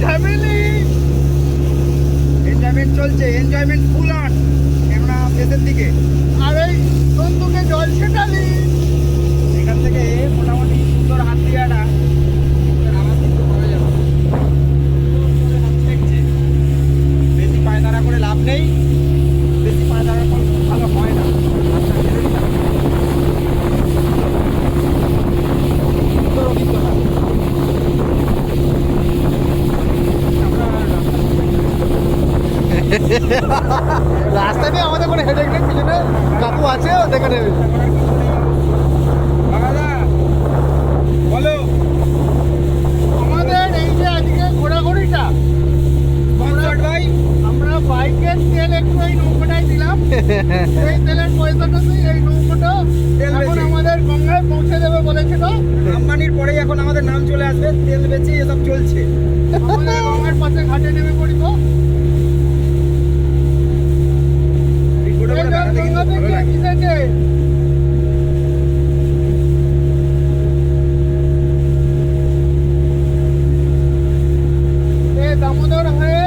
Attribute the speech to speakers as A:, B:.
A: ঝামেলি enjoyment চলছে enjoyment ফুল আর্ট
B: রাস্তা নিয়ে আমাদের কোনো হেডেক নেই পিছনে কাকু আছে দেখে নেবে
A: বলো।
B: আমাদের এই যে আজকে ঘোরাঘুরিটা আমরা বাইকের তেল একটু এই নৌকোটায় দিলাম। সেই তেলের পয়সাটাতে এই নৌকোটা এখন আমাদের গঙ্গায় পৌঁছে দেবে বলেছিল।
A: আম্বানির পরেই এখন আমাদের নাম চলে আসবে তেল বেচে এসব চলছে।
B: আমাদের গঙ্গার পাশে ঘাটে दामोदर है